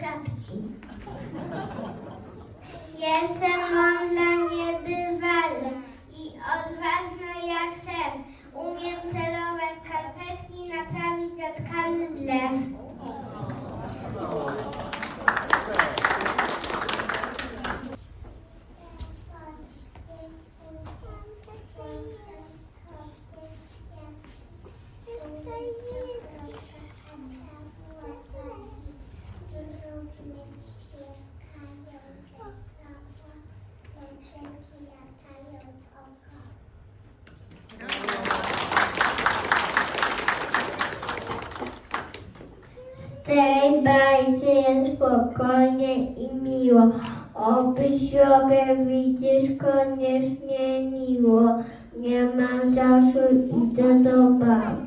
kapci. Jestem mądra niebywale i odważna jak lew. Umiem celować skarpetki i naprawić zatkany zlew. Tej bajce jest spokojnie i miło. Oby śrogę widzisz koniecznie miło. Nie mam czasu, idę do babci.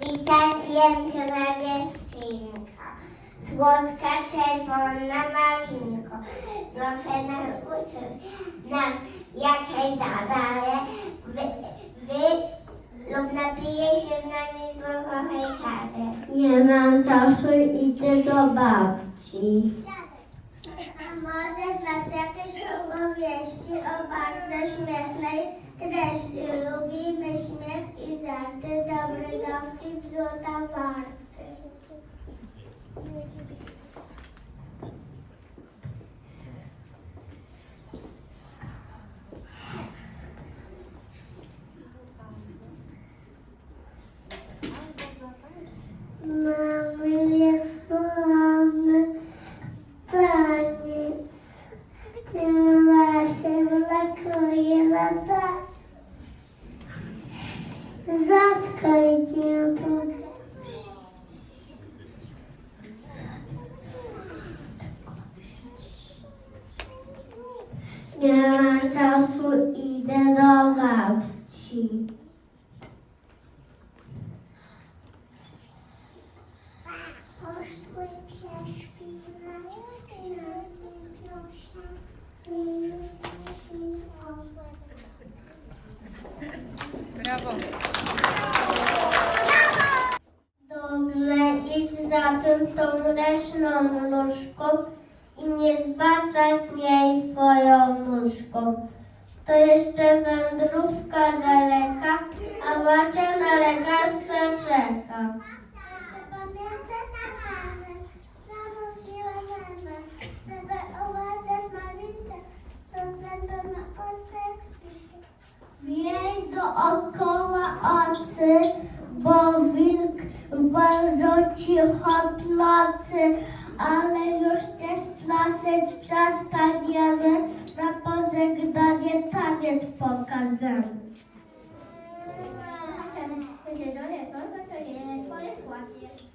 Witaj piękna dziewczynko, słodka czerwona malinko, proszę nas uczyć nas jakiej zabawy, wy, wy lub napije się z nami z. Nie mam czasu, idę do babci. A może nas jakieś opowieści o bardzo śmiesznej treści. Lubimy śmiech i żarty, dobry dowcip, złota warty. Czasu, idę do babci. Dookoła oczy, bo wilk bardzo cicho tlocy, ale już też plaseć przestaniemy, na pożegnanie taniec pokażemy. Jest.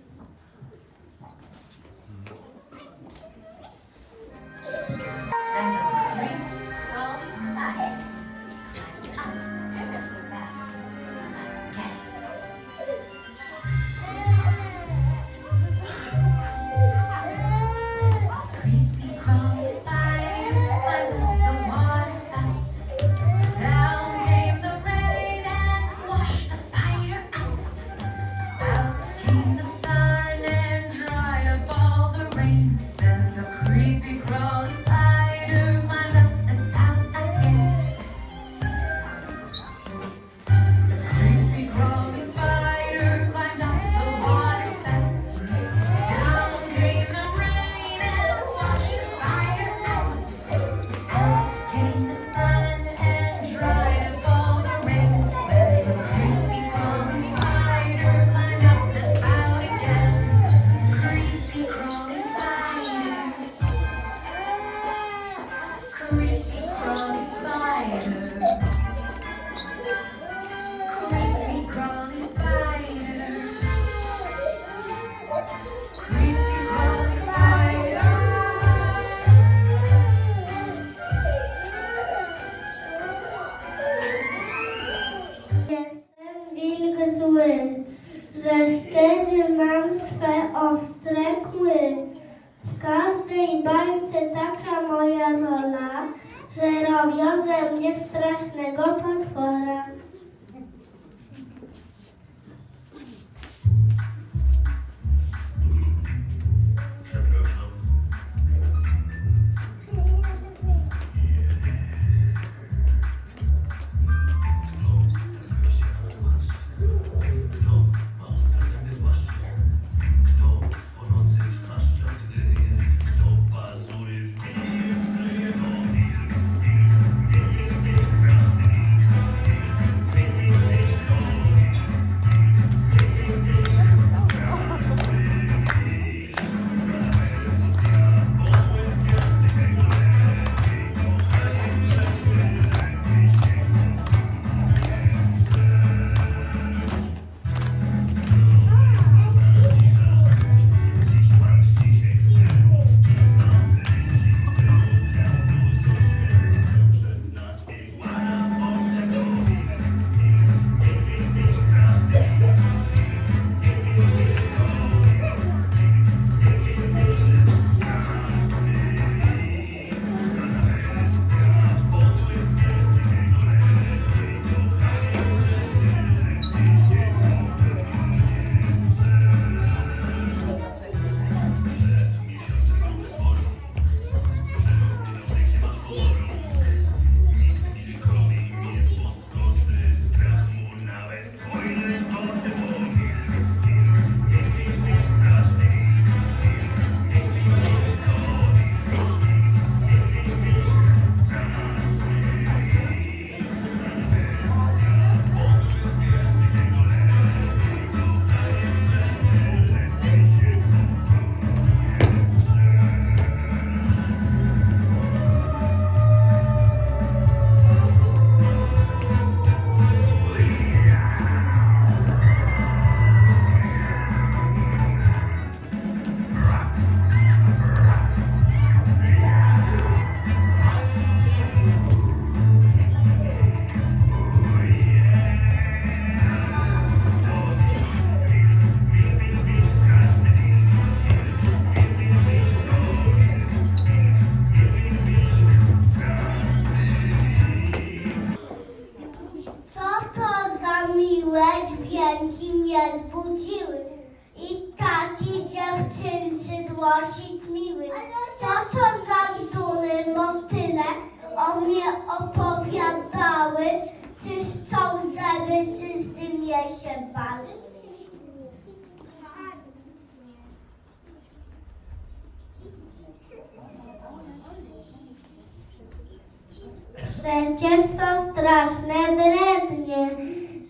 Przecież to straszne brednie,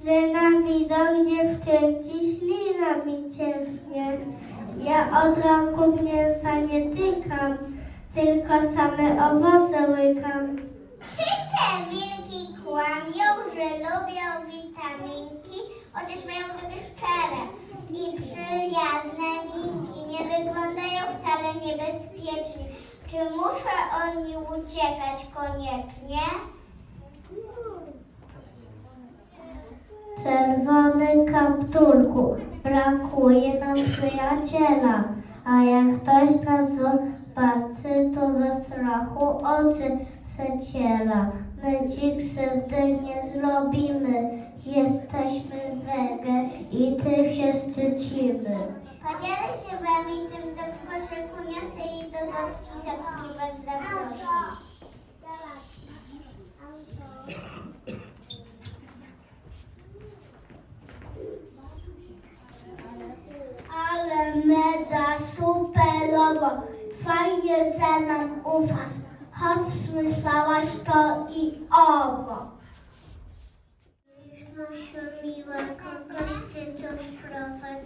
że na widok dziewczynki ślina mi cieknie. Ja od roku mięsa nie tykam, tylko same owoce łykam. Czy te wilki kłamią, że lubią witaminki, chociaż mają takie szczere i przyjazne minki, nie wyglądają wcale niebezpiecznie. Czy muszę od nich uciekać koniecznie? Czerwony kapturku, brakuje nam przyjaciela, a jak ktoś nas zobaczy, to ze strachu oczy przeciera. My ci krzywdy nie zrobimy, jesteśmy wege i ty się szczycimy. Podzielę się wami tym, co w koszyku niosę i do babci was zaproszę. Ale mega superowo. Fajnie, że nam ufasz. Choć słyszałaś to i owo.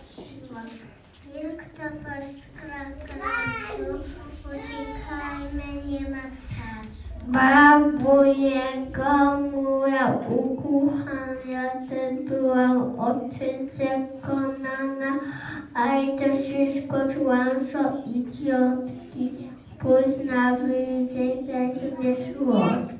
Sprowadziła. Wilk to poskrakasu, uciekajmy, nie ma czasu. Babu jego mówiła ukuchania, też byłam o tym przekonana, a i to wszystko co idiotki. Późna wyjdzie, jak nie słodki.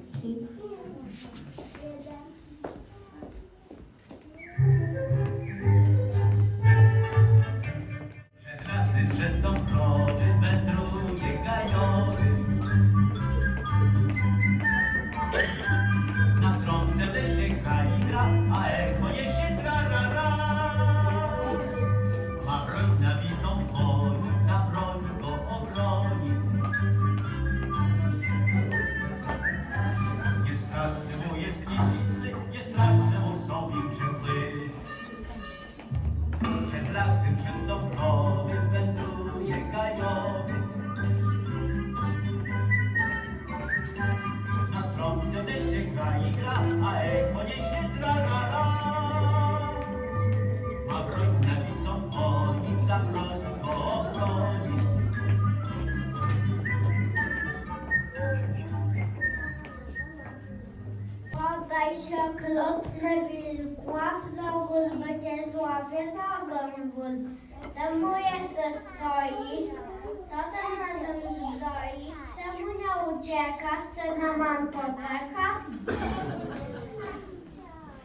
Dzieciaka, scena mam to taka.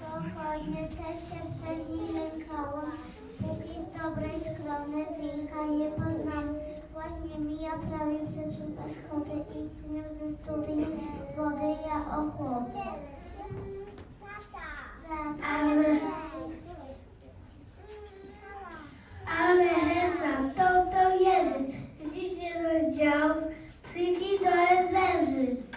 Pochodnie też się wcześniej lękało. Póki z dobrej skromny wilka nie poznam. Właśnie mija prawie przeprzedza schody i cynią ze studni wody ja ochłopię. Ale, ale Heza, to to Jerzy, dziś jeden dział. Syki to jest.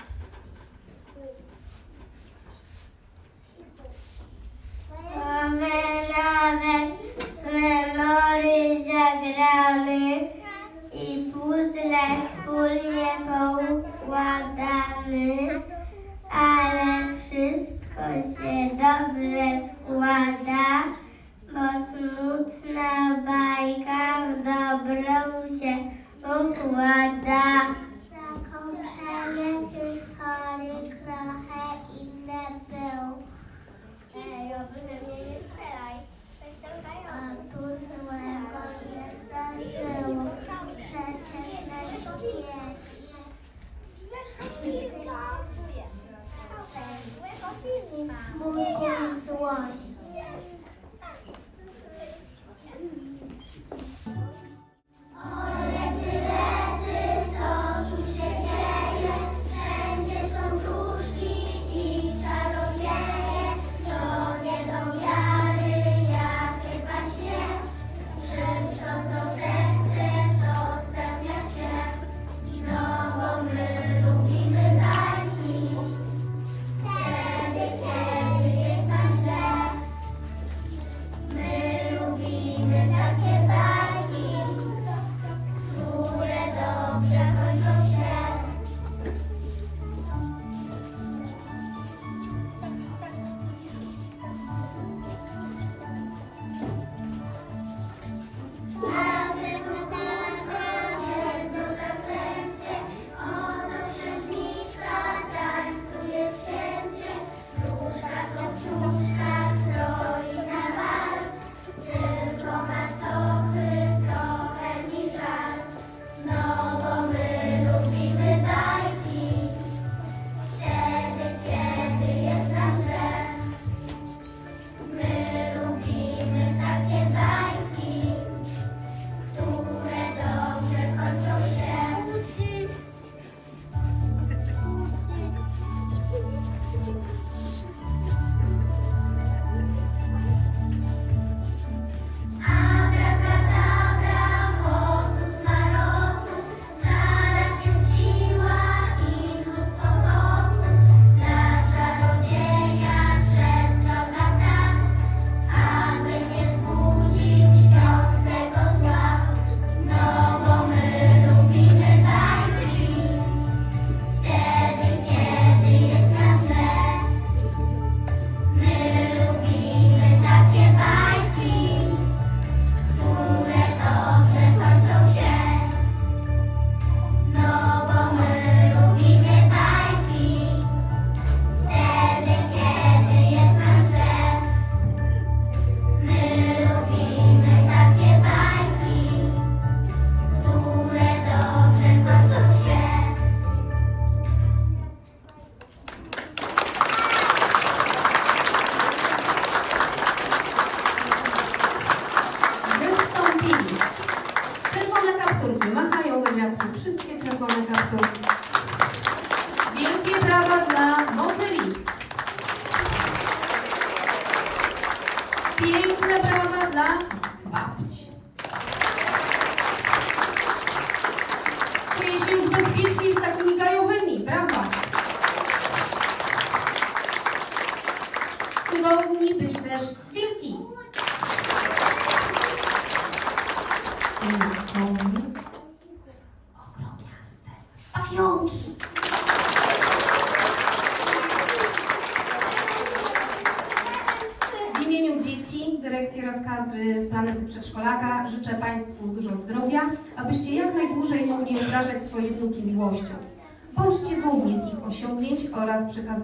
Cudowni byli też wilki.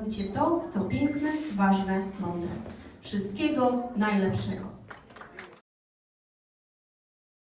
Przekazujcie to, co piękne, ważne, mądre. Wszystkiego najlepszego.